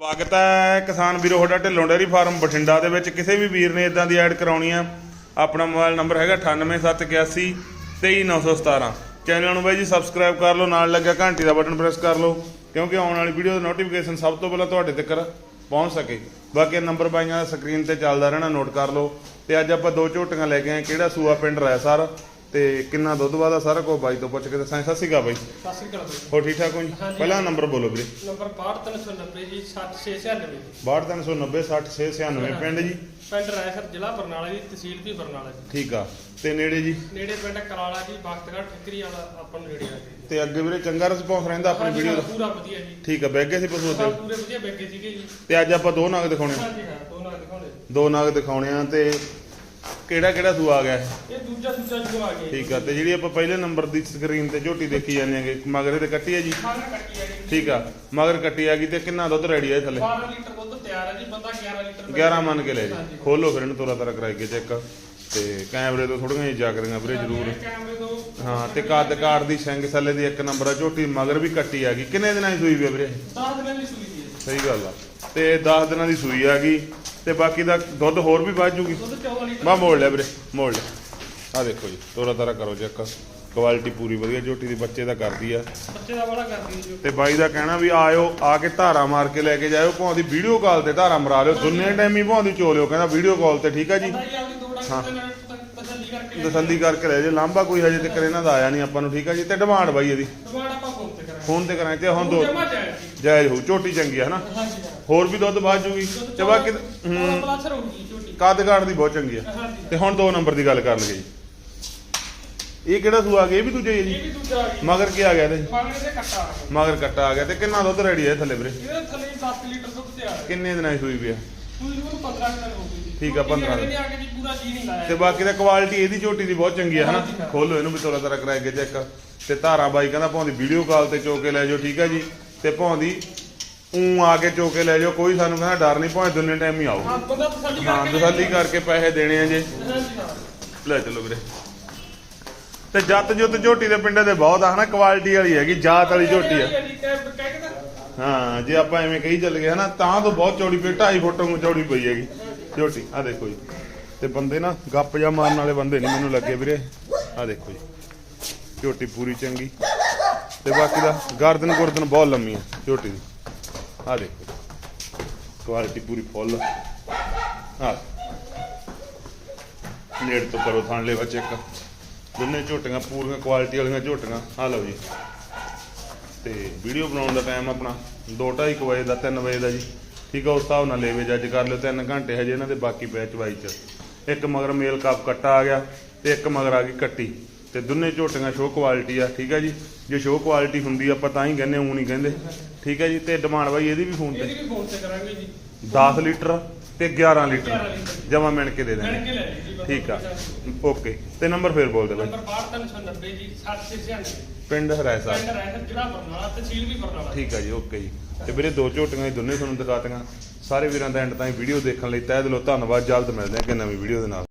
ਸਵਾਗਤ ਹੈ ਕਿਸਾਨ ਵੀਰੋ ਤੁਹਾਡਾ ਢਿੱਲੋਂ ਡੇਅਰੀ ਫਾਰਮ ਬਠਿੰਡਾ ਦੇ ਵਿੱਚ। ਕਿਸੇ ਵੀ ਵੀਰ ਨੇ ਇਦਾਂ ਦੀ ਐਡ ਕਰਾਉਣੀ ਆ, ਆਪਣਾ ਮੋਬਾਈਲ ਨੰਬਰ ਹੈਗਾ 98781 23917 ਚੈਨਲ ਨੂੰ ਬਾਈ ਜੀ ਸਬਸਕ੍ਰਾਈਬ ਕਰ ਲਓ, ਨਾਲ ਲੱਗਿਆ ਘੰਟੀ ਦਾ ਬਟਨ ਪ੍ਰੈਸ ਕਰ ਲਓ, ਕਿਉਂਕਿ ਆਉਣ ਵਾਲੀ ਵੀਡੀਓ ਦਾ ਨੋਟੀਫਿਕੇਸ਼ਨ ਸਭ ਤੋਂ ਪਹਿਲਾਂ ਤੁਹਾਡੇ ਤੱਕ ਪਹੁੰਚ ਸਕੇ। ਬਾਕੀ ਨੰਬਰ ਬਾਈਆਂ ਦਾ ਸਕਰੀਨ ਤੇ ਚੱਲਦਾ ਰਹਿਣਾ ਨੋਟ ਕਰ ਲਓ। ਤੇ ਅੱਜ ਆਪਾਂ ਦੋ ਝੋਟੀਆਂ ਲੈ ਕੇ ਆਏ, ਕਿਹੜਾ ਸੂਆ, ਪਿੰਡ ਰਾਇ ਸਰ ਤੇ ਕਿੰਨਾ ਦੁੱਧ ਵਾਦਾ ਸਾਰਾ ਕੁਝ ਬਾਈ ਤੋਂ ਪੁੱਛ ਕੇ ਦੱਸਾਂ ਸਤਿ ਸ਼੍ਰੀ ਅਕਾਲ ਬਾਈ। ਸਤਿ ਸ੍ਰੀ ਅਕਾਲ ਬਾਈ। ਹੋ ਠੀਕ ਠਾਕ ਹੋ ਜੀ? ਹਾਂਜੀ। ਪਹਿਲਾ ਨੰਬਰ ਬੋਲੋ ਵੀਰੇ। ਨੰਬਰ 62390 ਜੀ 7696 62390 60696 ਪਿੰਡ ਜੀ? ਪਿੰਡ ਰਾਇਸਰ ਜ਼ਿਲ੍ਹਾ ਬਰਨਾਲਾ ਜੀ ਤਹਿਸੀਲ ਵੀ ਬਰਨਾਲਾ ਜੀ। ਠੀਕ ਆ। ਤੇ ਨੇੜੇ ਜੀ? ਨੇੜੇ ਪਿੰਡ ਕਰਾਲਾ ਜੀ ਬਖਤਗੜ੍ਹ ਠਿਕਰੀ ਵਾਲਾ ਆਪਾਂ ਨੂੰ ਨੇੜੇ ਆ ਜੀ। ਤੇ ਅੱਗੇ ਵੀਰੇ ਚੰਗਾ ਰਿਸਪੌਂਸ ਰਹਿੰਦਾ ਆਪਣੀ ਹਾਂਜੀ, ਵੀਡੀਓ ਦਾ? ਪੂਰਾ ਵਧੀਆ ਜੀ। ਠੀਕ ਆ ਬੈਗੇ ਸੀ ਪਸ਼ੂ ਉੱਤੇ ਪੂਰੇ ਵਧੀਆ ਬੈਗੇ ਸੀਗੇ ਜੀ। ਤੇ ਅੱਜ ਆਪਾਂ ਦੋ ਨਾਗ ਦਿਖਾਉਣੇ ਆ। ਹਾਂਜੀ ਹਾਂ ਦੋ ਨਾਲ ਦਿਖਾਉਣੇ ਦੋ ਨਾਗ ਦਿਖਾਉਣੇ ਆ ਤੇ ਕਿਹੜਾ ਕਿਹੜਾ ਸੂ ਆ ਗਿਆ? ਇਹ? ਦੂਜਾ ਦੂਜਾ ਜੋ ਆ ਗਿਆ ਠੀਕ ਆ ਤੇ ਜਿਹੜੀ ਆਪਾਂ ਪਹਿਲੇ ਨੰਬਰ ਦੀ ਸਕਰੀਨ ਤੇ ਝੋਟੀ ਦੇਖੀ ਜਾਂਦੇ ਆਂਗੇ ਮਗਰ ਤੇ ਕੱਟੀ ਆ ਜੀ? ਖਾਣਾ ਕੱਟੀ ਆ ਜੀ। ਠੀਕ ਆ ਮਗਰ ਕੱਟੀ ਆ ਗਈ ਤੇ ਕਿੰਨਾ ਦੁੱਧ ਰੈਡੀ ਆ ਇਹ ਥੱਲੇ? 12 ਲੀਟਰ ਦੁੱਧ ਤਿਆਰ ਹੈ ਜੀ ਬੰਦਾ 11 ਲੀਟਰ 11 ਮੰਨ ਕੇ ਲੈ ਜੀ। ਖੋਲੋ ਫਿਰ ਇਹਨੂੰ ਤੋਰਾ ਤਾਰਾ ਕਰਾਈ ਕੇ ਚੈੱਕ। ਤੇ ਕੈਮਰੇ ਤੋਂ ਥੋੜੀਆਂ ਜਿਹਾ ਜਾਗਰੀਆਂ ਵੀਰੇ ਜ਼ਰੂਰ। ਕੈਮਰੇ ਤੋਂ ਹਾਂ ਤੇ ਕੱਦ ਕਾਰ ਦੀ ਸਿੰਘ ਥੱਲੇ ਦੀ ਇੱਕ ਨੰਬਰ ਆ ਝੋਟੀ ਮਗਰ ਵੀ ਕੱਟੀ ਆ ਗਈ। ਕਿੰਨੇ ਦਿਨਾਂ ਦੀ ਸੂਈ ਵੀ ਆ ਵੀਰੇ? 10 ਦਿਨਾਂ ਦੀ ਸੂਈ ਹੈ ਸਹੀ ਗੱਲ ਆ। ਤੇ 10 ਦਿਨਾਂ ਦੀ ਸੂਈ ਆ ਗਈ। ਤੇ ਬਾਕੀ ਦਾ ਦੁੱਧ ਹੋਰ ਵੀ ਵੱਧ ਜੂਗੀ। ਦੁੱਧ 14 ਲੀਟਰ ਬਾ ਮੋੜ ਲੈ ਵੀਰੇ ਮੋੜ ਲੈ। ਆ ਦੇਖੋ ਜੀ ਤੋਰਾ ਤਾਰਾ ਕਰੋ ਚੈੱਕ ਕੁਆਲਿਟੀ ਪੂਰੀ ਵਧੀਆ ਝੋਟੀ ਦੀ ਬੱਚੇ ਦਾ ਕਰਦੀ ਆ। ਬੱਚੇ ਦਾ ਬੜਾ ਕਰਦੀ ਹੈ ਜੀ ਤੇ ਬਾਈ ਦਾ ਕਹਿਣਾ ਵੀ ਆਇਓ ਆ ਕੇ ਧਾਰਾ ਮਾਰ ਕੇ ਲੈ ਕੇ ਜਾਇਓ ਦੀ ਵੀਡੀਓ ਕਾਲ ਤੇ ਧਾਰਾ ਮਰਾ ਲਿਓ। ਦੁਨੀਆ ਟਾਈਮ ਹੀ ਦੀ ਚੋ ਲਿਓ ਕਹਿੰਦਾ ਵੀਡੀਓ ਕਾਲ ਤੇ ਠੀਕ ਆ ਜੀ? ਹੀ। ਤਸੱਲੀ ਕਰਕੇ ਲੈ ਜੇ ਲਾਂਭਾ ਕੋਈ ਹਜੇ ਤੱਕ ਇਹਨਾਂ ਦਾ ਆਇਆ ਨਹੀਂ ਆਪਾਂ ਨੂੰ ਠੀਕ ਆ ਜੀ? ਤੇ ਡਿਮਾਂਡ ਬਾਈ ਇਹਦੀ। ਦੁਬਾਰਾ ਆਪਾਂ ਫੋਨ ਤੇ ਕਰਾਂਗੇ। ਫੋਨ ਤੇ ਕਰਾਂਗੇ ਤੇ ਹੁਣ ਦੋ ਜਾਇਜ਼ ਹੋਊ ਝੋਟੀ ਚੰਗੀ ਆ ਹਨਾ? ਹਾਂ ਹੋਰ ਵੀ ਦੁੱਧ ਵੱਧ ਜੂਗੀ ਤੇ ਬਾਕੀ ਹੂੰ। ਹੂੰ ਪਲੱਸ ਰਹੂਗੀ ਛੋਟੀ ਕੱਦ ਕਾਠ ਦੀ ਬਹੁਤ ਚੰਗੀ ਆ। ਤੇ ਹੁਣ ਦੋ ਨੰਬਰ ਦੀ ਗੱਲ ਕਰਨ ਲੱਗੇ ਇਹ ਕਿਹੜਾ ਸੂਆ ਗਿਆ? ਇਹ ਵੀ ਦੂਜਾ ਹੀ ਹੈ ਜੀ। ਇਹ ਵੀ ਦੂਜਾ ਆ ਗਿਆ। ਮਗਰ ਕੀ ਆ ਗਿਆ ਇਹਦੇ? ਕੱਟਾ ਆ ਗਿਆ। ਮਗਰ ਕੱਟਾ ਆ ਗਿਆ ਤੇ ਕਿੰਨਾ ਦੁੱਧ ਰੈਡੀ ਹੈ ਥੱਲੇ ਵੀਰੇ? ਇਹਦੇ ਥੱਲੇ 10 ਲੀਟਰ ਦੁੱਧ ਤਿਆਰ ਹੈ ਕਿੰਨੇ ਦਿਨਾਂ ਦੀ ਸੂਈ ਵੀ ਆ? ਸੂਈ ਨੂੰ 15 ਦਿਨ ਹੋ ਗਏ ਜੀ। ਠੀਕ ਆ, 15 ਦਿਨ। ਆ ਕੇ ਜੀ ਪੂਰਾ ਜੀ ਨਹੀਂ ਲਾਇਆ। ਤੇ ਬਾਕੀ ਦਾ ਕੁਆਲਿਟੀ ਇਹਦੀ ਝੋਟੀ ਦੀ ਬਹੁਤ ਚੰਗੀ ਹੈ ਹਨਾ। ਖੋਲੋ ਇਹਨੂੰ ਵੀ ਤੋਰਾ ਤਾਰਾ ਕਰਾਏ ਕੇ ਚੈੱਕ ਤੇ ਧਾਰਾ ਬਾਈ ਕਹਿੰਦਾ ਭਾਵੇਂ ਵੀਡੀਓ ਕਾਲ ਤੇ ਚੋ ਕੇ ਲੈ ਜਾਓ ਠੀਕ ਹੈ ਜੀ? ਤੇ ਭਾਵੇਂ ਉਂ ਆ ਕੇ ਚੋ ਕੇ ਲੈ ਜਾਓ ਕੋਈ ਸਾਨੂੰ ਕਹਿੰਦਾ ਡਰ ਨਹੀਂ ਭਾਵੇਂ ਦੁਨੀਆ ਟਾਈਮ ਹੀ ਆਓ। ਹਾਂ ਬੰਦਾ ਤਸੱਲੀ ਹਾਂ ਕਰਕੇ ਤਸੱਲੀ ਕਰਕੇ ਪੈਸੇ ਦੇਣੇ ਆ ਜੇ। ਲੈ ਚਲੋ ਵੀਰੇ। ਤੇ ਜੱਤ ਜੁੱਤ ਝੋਟੀ ਦੇ ਪਿੰਡਾਂ ਦੇ ਬਹੁਤ ਆ ਹਨਾ ਕੁਆਲਿਟੀ ਵਾਲੀ ਹੈਗੀ ਜਾਤ ਵਾਲੀ ਝੋਟੀ ਆ। ਹਾਂ ਜੇ ਆਪਾਂ ਐਵੇਂ ਕਹੀ ਚੱਲ ਗਏ ਹਨਾ ਤਾਂ ਤਾਂ ਬਹੁਤ ਚੌੜੀ ਪਈ 2.5 ਫੁੱਟ ਨੂੰ ਚੌੜੀ ਪਈ ਹੈਗੀ ਝੋਟੀ। ਆ ਦੇਖੋ ਜੀ। ਤੇ ਬੰਦੇ ਨਾ ਗੱਪ ਜਾ ਮਾਰਨ ਵਾਲੇ ਬੰਦੇ ਨਹੀਂ ਮੈਨੂੰ ਲੱਗੇ ਵੀਰੇ। ਆ ਦੇਖੋ ਜੀ। ਝੋਟੀ ਪੂਰੀ ਚੰਗੀ। ਤੇ ਬਾਕੀ ਦਾ ਗਰਦਨ ਗੁਰਦਨ ਬਹੁਤ ਲੰਮੀ ਹੈ ਝੋਟੀ ਦੀ। ਆ ਦੇਖੋ। ਕੁਆਲਿਟੀ ਪੂਰੀ ਫੁੱਲ। ਆ। ਨੇੜ ਤੋਂ ਕਰੋ ਥਾਣ ਲੈ ਚੈੱਕ। ਦੋਨੇ ਝੋਟੀਆਂ, ਪੂਰੀਆਂ ਕੁਆਲਿਟੀ ਵਾਲੀਆਂ ਝੋਟੀਆਂ, ਆ ਲਓ ਜੀ। ਤੇ ਵੀਡੀਓ ਬਣਾਉਣ ਦਾ ਟਾਈਮ ਆਪਣਾ 2:30 ਵਜੇ ਦਾ 3 ਵਜੇ ਦਾ ਜੀ। ਠੀਕ ਆ, ਉਸ ਹਿਸਾਬ ਨਾਲ ਲੈਵੇ ਜੱਜ ਕਰ ਲਿਓ। 3 ਘੰਟੇ ਹਜੇ ਇਹਨਾਂ ਦੇ ਬਾਕੀ ਬੈਚ ਵਾਈ ਚ। ਇੱਕ ਮਗਰ ਮੇਲ ਕੱਪ ਕੱਟਾ ਆ ਗਿਆ ਤੇ ਇੱਕ ਮਗਰ ਆ ਗਈ ਕੱਟੀ। ਤੇ ਦੋਨੇ ਝੋਟੀਆਂ ਸ਼ੋ ਕੁਆਲਿਟੀ ਆ ਠੀਕ ਆ ਜੀ? ਜੇ ਸ਼ੋ ਕੁਆਲਿਟੀ ਹੁੰਦੀ ਆਪਾਂ ਤਾਂ ਹੀ ਕਹਿੰਦੇ ਉਹ ਨਹੀਂ ਕਹਿੰਦੇ। ਠੀਕ ਹੈ ਜੀ? ਤੇ ਡਿਮਾਂਡ ਬਾਈ ਇਹਦੀ ਵੀ ਫੋਨ ਤੇ? ਇਹਦੀ ਵੀ ਫੋਨ ਤੇ ਕਰਾਂਗੇ ਜੀ। 10 ਲੀਟਰ ਤੇ 11 ਲੀਟਰ। 11 ਲੀਟਰ। ਜਮਾ ਮਿਣ ਕੇ ਦੇ ਦੇਣੇ। ਠੀਕ ਆ। ਓਕੇ। ਤੇ ਨੰਬਰ ਫੇਰ ਬੋਲ ਦੇ ਬਾਈ। ਨੰਬਰ 62390 ਜੀ 7696 ਪਿੰਡ ਹਰਾਇਸਾ। ਪਿੰਡ ਰਹਿਤ ਜ਼ਿਲ੍ਹਾ ਬਰਨਾਲਾ ਤਹਿਸੀਲ ਵੀ ਬਰਨਾਲਾ। ਠੀਕ ਆ ਜੀ ਓਕੇ ਜੀ। ਤੇ ਵੀਰੇ ਦੋ ਝੋਟੀਆਂ ਹੀ ਦੋਨੇ ਤੁਹਾਨੂੰ ਦਿਖਾਤੀਆਂ ਸਾਰੇ ਵੀਰਾਂ ਦਾ ਐਂਡ ਤਾਈਂ ਵੀਡੀਓ ਦੇਖਣ ਲਈ ਤਹਿ ਦਿਲੋਂ ਧੰਨਵਾਦ। ਜਲਦ ਮਿਲਦੇ ਹਾਂ ਕਿ ਨਵੀਂ ਵੀਡੀਓ ਦੇ ਨਾਲ।